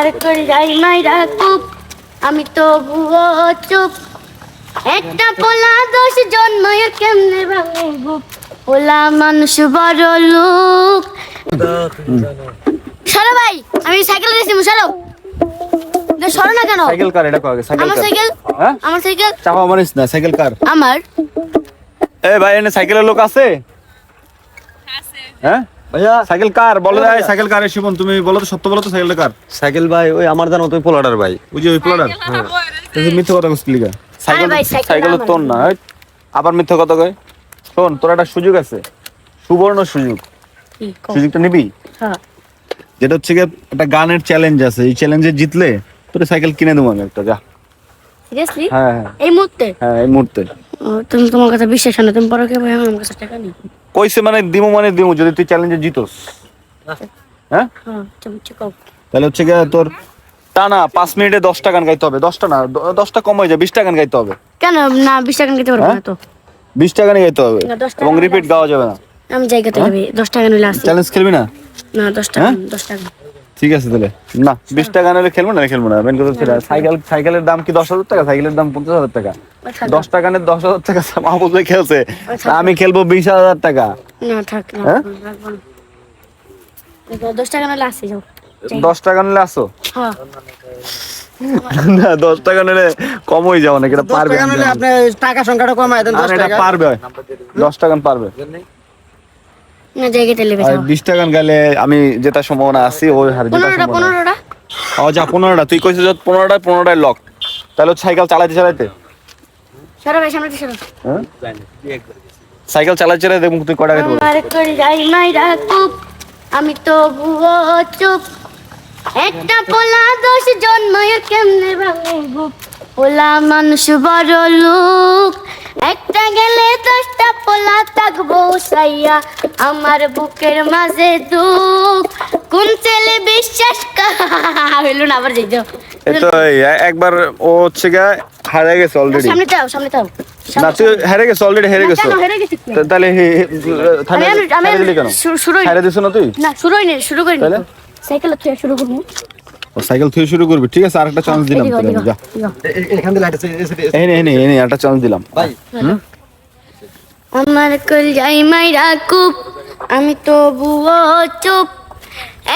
আমার কলজাই মাইরা কুপ আমি তো চুপ। একটা পোলা দশ জন্ময় কেমনে ভাঙে বুক পোলা মানুষ বড় লোক। সরো ভাই আমি সাইকেল দিয়েছি সরো। না, সরো না কেন? সাইকেল কার এটা কাকে সাইকেল আমার সাইকেল হ্যাঁ? আমার সাইকেল। চাপা মারিস না সাইকেল কার? আমার? এ ভাই এনে সাইকেলের লোক আছে। হ্যাঁ? ভাইয়া সাইকেল কার? বলো ভাই সাইকেল কার শিবন? তুমি বলো তো সত্য বলো তো সাইকেলটা কার? সাইকেল ভাই ওই আমার জানো তুই পোলাডার ভাই। ওই যে ওই প্লাডার? তুই? মিথ্যা কথা কইছিস লিগা। সাইকেল ভাই, সাইকেল সাইকেল তোর না এই, আবার মিথ্যা কথা কয় শোন তোর একটা সুযোগ আছে। সুবর্ণ সুযোগ। সুযোগটা নিবি? হ্যাঁ। যেটা হচ্ছে একটা গানের চ্যালেঞ্জ আছে। এই চ্যালেঞ্জে জিতলে তোর সাইকেল কিনে দেবো আমি একটা যা। সিরিয়াসলি হ্যাঁ হ্যাঁ। এই মুহূর্তে? হ্যাঁ এই মুহূর্তে। তুমি তোমার কথা বিশ্বাস না তুমি পরে কে ভাই আমার কাছে টাকা নেই কইছে মানে দিমু মানে দিমু যদি তুই চ্যালেঞ্জে জিতোস। হ্যাঁ? হ্যাঁ তুমি চিকাও তাহলে হচ্ছে তোর টানা পাঁচ মিনিটে দশটা গান গাইতে হবে দশটা না দশটা কম হয়ে যায় বিশটা গান গাইতে হবে। কেন? না বিশ টাকা নিতে পারব না তো। বিশটা গানই গাইতে হবে না, 10 টাকা এবং রিপিট গাওয়া যাবে না। আমি জায়গাতে যাবি দশ টাকা নিলে আসি। চ্যালেঞ্জ খেলবি না? না দশ টাকা হ্যাঁ? দশ টাকা ঠিক আছে তাহলে। না বিশটা গান হলে খেলব না খেলব না। মেন কথা হচ্ছে সাইকেল সাইকেলের দাম কি দশ হাজার টাকা? সাইকেলের দাম পঞ্চাশ হাজার টাকা। আচ্ছা, দশটা গানের দশ হাজার টাকা মাহবুব ভাই খেলছে। আমি খেলব বিশ হাজার টাকা। না হ্যাঁ? দশ টাকা নিলে আসি যাও। দশ টাকা নিলে আসো? হ্যাঁ। না দশ টাকা নিলে কম হয়ে যাবে নাকি? এটা পারবে টাকা টাকা সংখ্যাটা কমায় দেন দশ এটা টাকা। পারবে। দশ টাকা পারবে। না জায়গাতে নেবে আর যাও বিশ টাকা গেলে আমি যেটা সম্ভাবনা আছে ওই হার যেটা ও যা পনেরোটা। তুই কইছিস যে পনেরোটায় পনেরোটায় লক তাহলে সাইকেল চালাইতে চালাইতে? সরো ভাই সামনে সরো। হ্যাঁ? সাইকেল মুখ তুই কটা খাইতে আমার মাইরা কুপ আমি তো বুয়ো চুপ। একটা পোলা দশ জন্ময় কেমনে ভাঙে পোলা মানুষ বড় লোক একটা গেলে দশটা পোলা থাকব সাইয়া। আমার বুকের মাঝে দুঃখ। কোন ছেলে বিশ্বাস হইল না আবার যাই যাও। এই তো এই একবার ও হচ্ছে গা হারিয়ে গেছে অলরেডি সামনে যাও সামনে যাও। না তুই হেরে গেছে অলরেডি হেরে গেছে। কেন হেরে গেছি তা- তাহলে হে- হে- আমি আমি হারিয়ে দিলি কেন? শু- শুরুই দিছ না তুই? না শুরুই নেই শুরু করিনি? সাইকেল শুরু করব। ও সাইকেল থেকে শুরু করবি ঠিক আছে? আরেকটা চান্স দিলাম এদিকে, তোকে যা। এখান থেকে লাইট এই নে নে নে একটা চান্স দিলাম। ভাই। আমার কলজাই মাইরা কুপ আমি তো বুয়ো চুপ।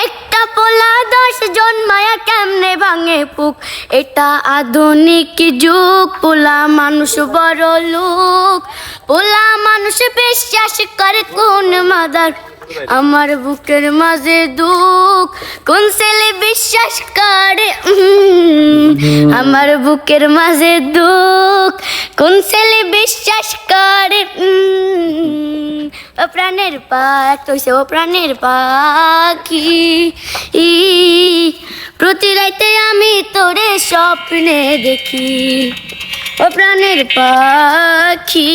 একটা পোলা দশ জন্মায়া কেমনে ভাঙে পুক এটা আধুনিক যুগ পোলা মানুষ বড় লোক। পোলা মানুষ বিশ্বাস করে কোন মাদার আমার বুকের মাঝে দুঃখ, কোন ছেলে বিশ্বাস করে? আমার বুকের মাঝে দুঃখ, কোন ছেলে বিশ্বাস করে? ও প্রাণের পাখ তৈছে ও প্রাণের পাখি। প্রতি রাইতে আমি তোরে স্বপ্নে দেখি, ও প্রাণের পাখি।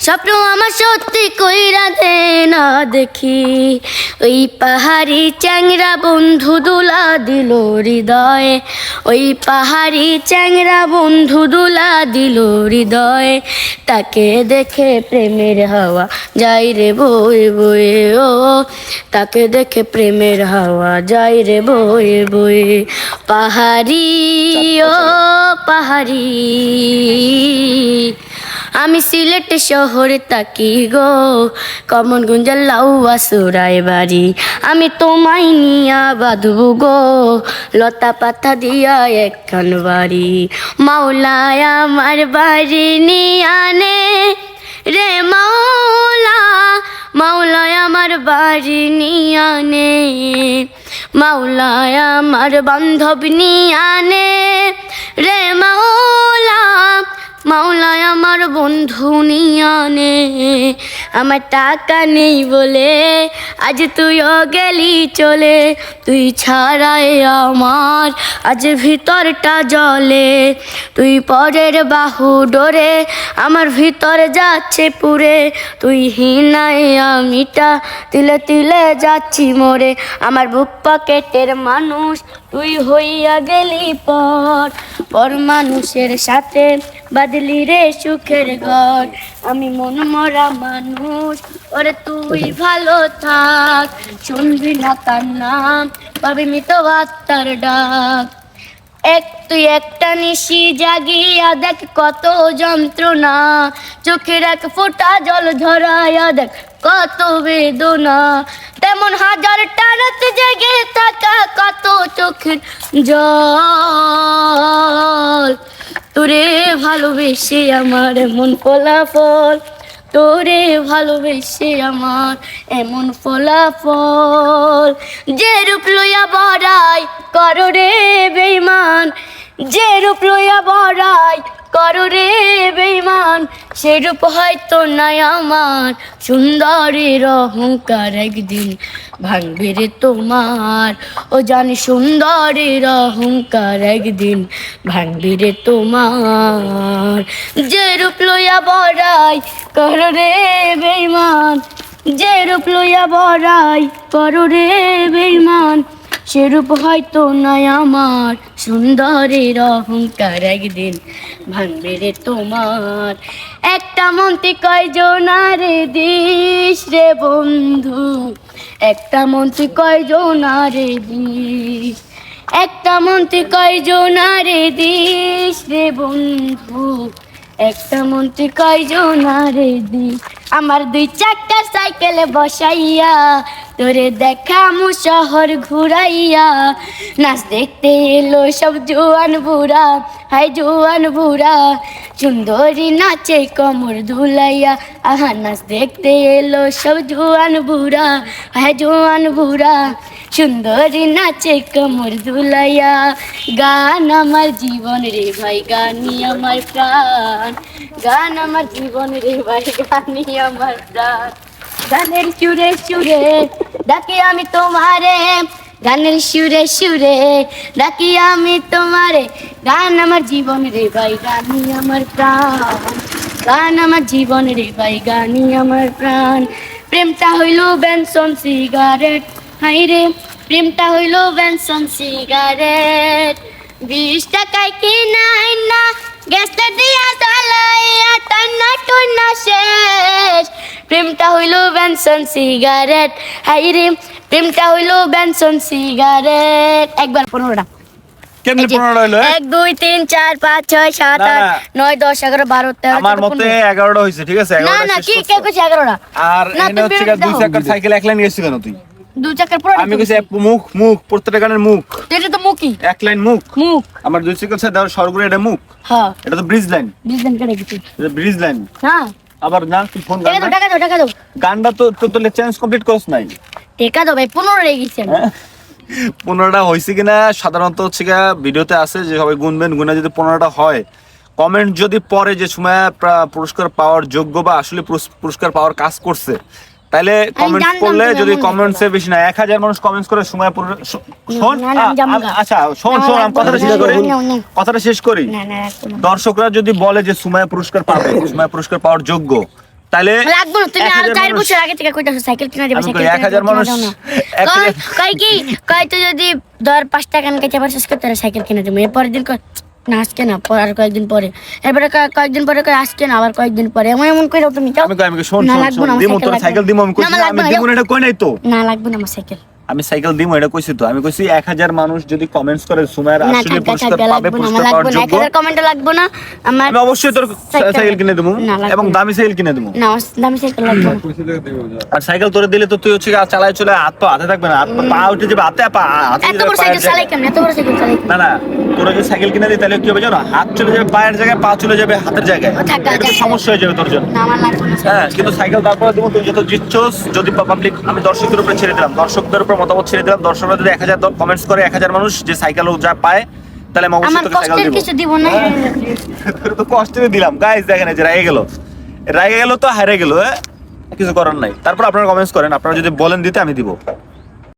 স্বপ্ন আমার সত্যি কইরা দে না দেখি। ওই পাহাড়ি চ্যাংরা বন্ধু দুলা দিল হৃদয়ে। ওই পাহাড়ি চ্যাংরা বন্ধু দুলা দিল হৃদয়ে। তাকে দেখে প্রেমের হাওয়া যাই রে বয়ে বয়ে, ও। তাকে দেখে প্রেমের হাওয়া যাই রে বয়ে বয়ে। পাহাড়ি, ও পাহাড়ি। আমি সিলেট শহরে তাকি গো। কমন গুঞ্জার লাউয়া সুরাই বাড়ি। আমি তোমায় নিয়া বাঁধবো গো। লতা পাতা দিয়া একখান বাড়ি। মাওলায় আমার বাড়ি নিয়ানে রে মাওলা। মাওলায় আমার বাড়ি নিয়ানে মাওলায় আমার বান্ধব নিয়ানে রে মাওলা। মাওলায় আমার বন্ধু নিয়ানে আমার টাকা নেই বলে আজ তুইও গেলি চলে। তুই ছাড়াই আমার আজ ভিতরটা জলে। তুই পরের বাহু ডোরে আমার ভিতর যাচ্ছে পুরে। তুই হিনাই আমিটা তিলে তিলে যাচ্ছি মোরে। আমার বুক পকেটের মানুষ, তুই হইয়া গেলি পর। পর মানুষের সাথে বাদলি রে সুখের ঘর। আমি মন মরা মানুষ, ওরে তুই ভালো থাক। শুনবি না তার নাম, পাবি মৃত আত্মার ডাক। এক তুই একটা নিশি জাগিয়া দেখ কত যন্ত্রণা। চোখের এক ফোঁটা জল ঝরাইয়া দেখ কত বেদনা। তেমন হাজার টানাতে জেগে থাকা কত চোখের জল। তোরে ভালোবেসে আমার এমন ফলাফল, তোরে ভালোবেসে আমার এমন ফলাফল। যে রূপ লইয়া বড়াই করো রে বেইমান যে রূপ লইয়া বড়াই করো রে বেইমান সে রূপ হয়তো নাই আমার। সুন্দরের অহংকার একদিন ভাঙবে রে তোমার। ও জানি সুন্দরের অহংকার একদিন ভাঙবে রে তোমার। যে রূপ লইয়া বড়াই করো রে বেইমান যে রূপ লইয়া বড়াই করো রে বেইমান সেরূপ হয়তো নয় আমার। সুন্দরের অহংকার একদিন ভাঙবে রে তোমার। একটা মন্ত্রী কয়জনারে দিস রে বন্ধু? একটা মন্ত্রী কয়জনারে দিস? একটা মন্ত্রী কয়জনারে দিস রে বন্ধু? একটা মন্ত্রী কয়জনারে দিস? আমার দুই চারটা সাইকেলে বসাইয়া তোরে দেখামু শহর ঘুরাইয়া, নাচ দেখতে এলো সব জোয়ান বুড়া হাই জোয়ান বুড়া। সুন্দরী নাচে কমর ধুলাইয়া, আহা, নাচ দেখতে এলো সব জোয়ান বুড়া হাই জোয়ান বুড়া। সুন্দরী নাচে কমর ধুলাইয়া, গান আমার জীবন রে ভাই গানি আমার প্রাণ। গান আমার জীবন রে ভাই গানি আমার প্রাণ। গানের সুরে সুরে ডাকি আমি তোমারে, গানের সুরে সুরে। ডাকি আমি তোমারে, গান আমার জীবন রে ভাই গানি আমার প্রাণ। গান আমার জীবন রে ভাই গানি আমার প্রাণ। প্রেমটা হইল বেনসন সিগারেট, হাই রে। প্রেমটা হইল বেনসন সিগারেট। বিশ টাকায় কিনাই না, গ্যাসটা দিয়া জ্বালাইয়া টান্না টুন্না শেষ। প্রেমটা হইল বেনসন সিগারেট। হাই রে প্রেমটা হইল বেনসন সিগারেট। একবার পনেরোটা। কেমনি এই হইল হ্যাঁ? এক দুই তিন চার পাঁচ ছয় সাত আট নয় দশ এগারো বারো তেরো আমার মতে এগারোটা হয়েছে ঠিক আছে? না না কি করছ। কে কইছে এগারোটা? আর হচ্ছে দুই। চাকার সাইকেল এক লাইন গেছি কেন তুই? দুই চাকার পুরো আমি কইছি মুখ মুখ প্রত্যেকটা গানের মুখ। এটা তো এক লাইন মুখ। মুখ। আমার দুই চাকার এটা মুখ। হ্যাঁ। এটা তো ব্রিজ লাইন গেছি ব্রিজ লাইন হ্যাঁ। আবার না কি ফোন টাকা দাও টাকা দাও টাকা দাও। গানটা তো তো তোলে চেঞ্জ কমপ্লিট করছ নাই। টাকা দাও ভাই পনেরো রেগে গেছি। হ্যাঁ? পনেরোটা হয়েছে কিনা সাধারণত হচ্ছে গিয়া ভিডিওতে আছে যে সবাই গুনবেন গুনে যদি পনেরোটা হয় কমেন্ট যদি পরে যে সময় পুরস্কার পাওয়ার যোগ্য বা আসলে পুরস্কার পাওয়ার কাজ করছে তাহলে কমেন্ট করলে যদি কমেন্টসে বেশি না এক হাজার মানুষ কমেন্টস করে সময় পুর- শোন। আচ্ছা শোন শোন আমি কথাটা শেষ করি। কথাটা শেষ করি। দর্শকরা যদি বলে যে সুমায়া পুরস্কার পাবে সুমায়া পুরস্কার পাওয়ার যোগ্য তাহলে লাগবো না তুমি আর চার বছর আগে থেকে কইতাছো সাইকেল কিনা দেবে সাইকেল কই, এক হাজার মানুষ কয় কি কয় তো যদি ধর পাঁচ টাকা কেটে পারছিস করতে সাইকেল কিনে দেবো? এরপরের দিন না আজকে না পর আর কয়েকদিন পরে। কয়- কয়েকদিন পরে কয় আজকে না আবার কয়েকদিন পরে। এমন এমন করে তুমি চাও আমি কই, আমি শোন শোন দিমু তোর সাইকেল। দিমু আমি কইছি আমি দিমু এটা কই নাই তো? না লাগবে না আমার সাইকেল। আমি সাইকেল দিমু এটা কইছি তো। আমি কইছি এক হাজার মানুষ যদি কমেন্টস করে আসলে পুরস্কার পাবে পুরস্কার পাওয়ার যোগ্য। হাজার কমেন্টে লাগবে না। আমার আমি অবশ্যই তোর সাইকেল- কিনে দেবো এবং দামি সাইকেল কিনে দেবো না দামি সাইকেল লাগবে আর সাইকেল তোরে দিলে তো তুই হচ্ছে চালায় চলে হাত পা হাতে থাকবে না। হাত পা- উঠে যাবে হাতে পা হাতে এত বড় সাইকেল চালাই। কেমন? এত বড় সাইকেল চালাই না না। তোরা যদি সাইকেল কিনে দিই তাহলে কি হবে জানো? হাত চলে যাবে পায়ের জায়গায় পা চলে যাবে হাতের জায়গায়। এটা তো সমস্যা হয়ে যাবে তোর জন্য। হ্যাঁ কিন্তু সাইকেল তারপরে দেবো তুই যত জিতছোস যদি পাবলিক আমি দর্শকদের উপরে ছেড়ে দিলাম দর্শকদের উপর মতামত ছেড়ে দিলাম দর্শকরা যদি এক হাজার কমেন্টস করে এক হাজার মানুষ যে সাইকেল যা পায় তাহলে আমি অবশ্যই তোকে সাইকেল কষ্টের দেবো। না। তো কষ্টে দিলাম। গাইস দেখেন এই যে রাগে গেল। রাগে গেল তো হারে গেল হ্যাঁ? কিছু করার নাই। তারপর আপনারা কমেন্টস করেন আপনারা যদি বলেন দিতে আমি দিব।